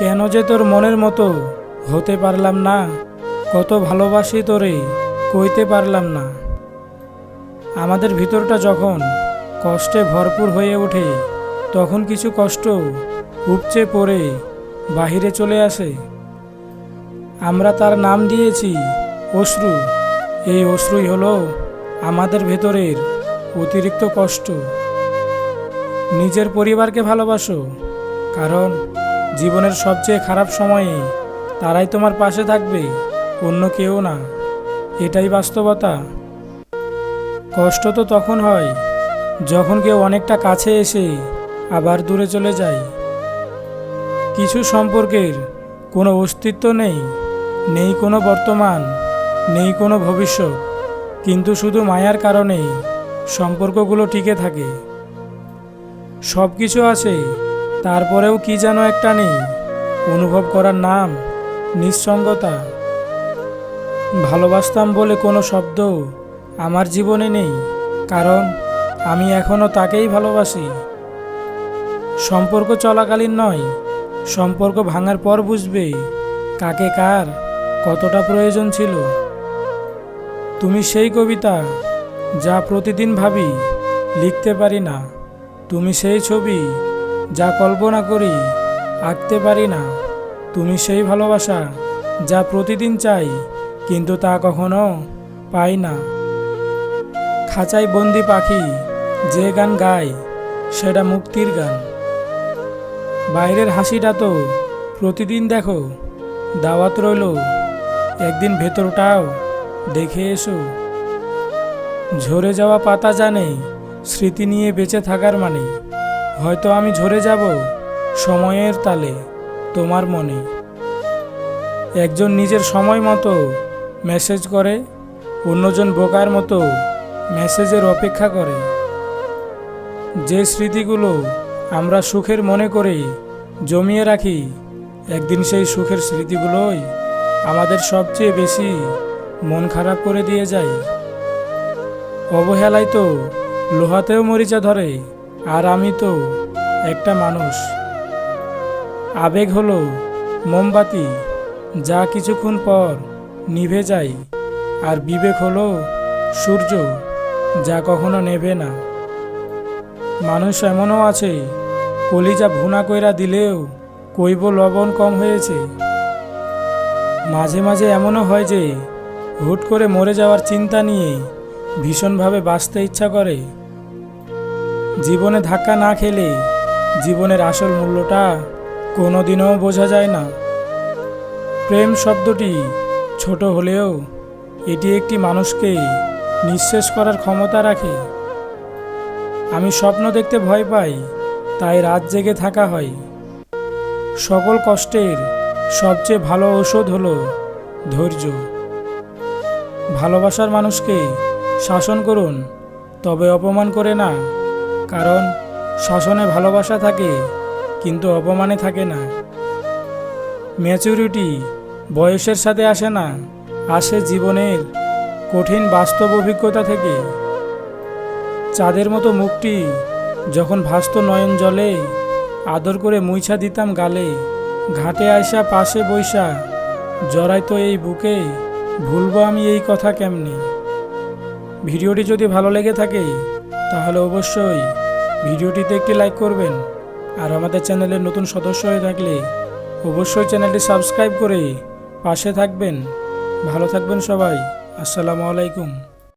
কেন যে তোর মনের মতো? হতে পারলাম না। কত ভালোবাসি তোরে, কইতে পারলাম না। আমাদের ভিতরটা যখন কষ্টে ভরপুর হয়ে ওঠে, তখন কিছু কষ্ট উপচে পড়ে বাহিরে চলে আসে। আমরা তার নাম দিয়েছি, অশ্রু। এই অশ্রুই হলো আমাদের ভেতরের অতিরিক্ত কষ্ট। নিজের পরিবারকে ভালোবাসো, কারণ জীবনের সবচেয়ে খারাপ সময়ে তারাই তোমার পাশে থাকবে, অন্য কেউ না। এটাই বাস্তবতা। কষ্ট তো তখন হয়, যখন কেউ অনেকটা কাছে এসে আবার দূরে চলে যায়। কিছু সম্পর্কের কোনো অস্তিত্ব নেই নেই কোনো বর্তমান, নেই কোনো ভবিষ্যৎ, কিন্তু শুধু মায়ার কারণে সম্পর্কগুলো টিকে থাকে। সব কিছু আছে তারপরেও কি যেন একটা নেই? অনুভব করার নাম, নিঃসঙ্গতা। ভালোবাসতাম বলে কোনো শব্দ আমার জীবনে নেই, কারণ আমি এখনও তাকেই ভালোবাসি। সম্পর্ক চলাকালীন নয়, সম্পর্ক ভাঙার পর বুঝবে কাকে কার কতটা প্রয়োজন ছিল। তুমি সেই কবিতা যা প্রতিদিন ভাবি, লিখতে পারি না। তুমি সেই ছবি যা কল্পনা করি, আঁকতে পারি না। তুমি সেই ভালোবাসা যা প্রতিদিন চাই, কিন্তু তা কখনো পাই না। খাঁচায় বন্দি পাখি যে গান গায়, সেটা মুক্তির গান। বাইরের হাসিটা তো প্রতিদিন দেখো, দাওয়াত রইল, একদিন ভেতরটাও দেখে এসো। ঝরে যাওয়া পাতা জানে, স্মৃতি নিয়ে বেঁচে থাকার মানে। হয়তো আমি ঝরে যাব সময়ের তালে তোমার মনে। একজন নিজের সময় মতো মেসেজ করে, অন্যজন বোকার মতো মেসেজের অপেক্ষা করে। যে স্মৃতিগুলো আমরা সুখের মনে করে জমিয়ে রাখি, একদিন সেই সুখের স্মৃতিগুলোই আমাদের সবচেয়ে বেশি মন খারাপ করে দিয়ে যায়। অবহেলায় তো লোহাতেও মরিচা ধরে আর আমি তো একটা মানুষ। আবেগ হলো মোমবাতি, যা কিছুক্ষণ পর নিভে যায়, আর বিবেক হলো সূর্য, যা কখনো নেবে না। মানুষ এমনও আছে, কলিজা ভুনা কইরা দিলেও কইব লবণ কম হয়েছে। মাঝে মাঝে এমনও হয় যে, হুট করে মরে যাওয়ার চিন্তা নিয়ে ভীষণভাবে বাঁচতে ইচ্ছা করে। জীবনে ধাক্কা না খেলে জীবনের আসল মূল্যটা কোনোদিনও বোঝা যায় না। প্রেম শব্দটি ছোট হলেও এটি একটি মানুষকে নিঃশেষ করার ক্ষমতা রাখে। আমি স্বপ্ন দেখতে ভয় পাই, তাই রাত জেগে থাকা হয়। সকল কষ্টের সবচেয়ে ভালো ঔষধ হলো ধৈর্য। ভালোবাসার মানুষকে শাসন করুন, তবে অপমান করে না। কারণ শাসনে ভালোবাসা থাকে, কিন্তু অপমানে থাকে না। ম্যাচুরিটি বয়সের সাথে আসে না, আসে জীবনের কঠিন বাস্তব অভিজ্ঞতা থেকে। চাঁদের মতো মুখটি যখন ভাস্ত নয়ন জলে, আদর করে মুইছা দিতাম গালে, ঘাটে আইসা পাশে বইসা, জড়াইতো এই বুকে, ভুলবো আমি এই কথা কেমনি? ভিডিওটি যদি ভালো লেগে থাকে, তাহলে অবশ্যই ভিডিওটিতে একটি লাইক করবেন আর আমাদের চ্যানেলের নতুন সদস্য হয়ে থাকলে অবশ্যই চ্যানেলটি সাবস্ক্রাইব করে পাশে থাকবেন। ভালো থাকবেন সবাই। আসসালামু আলাইকুম।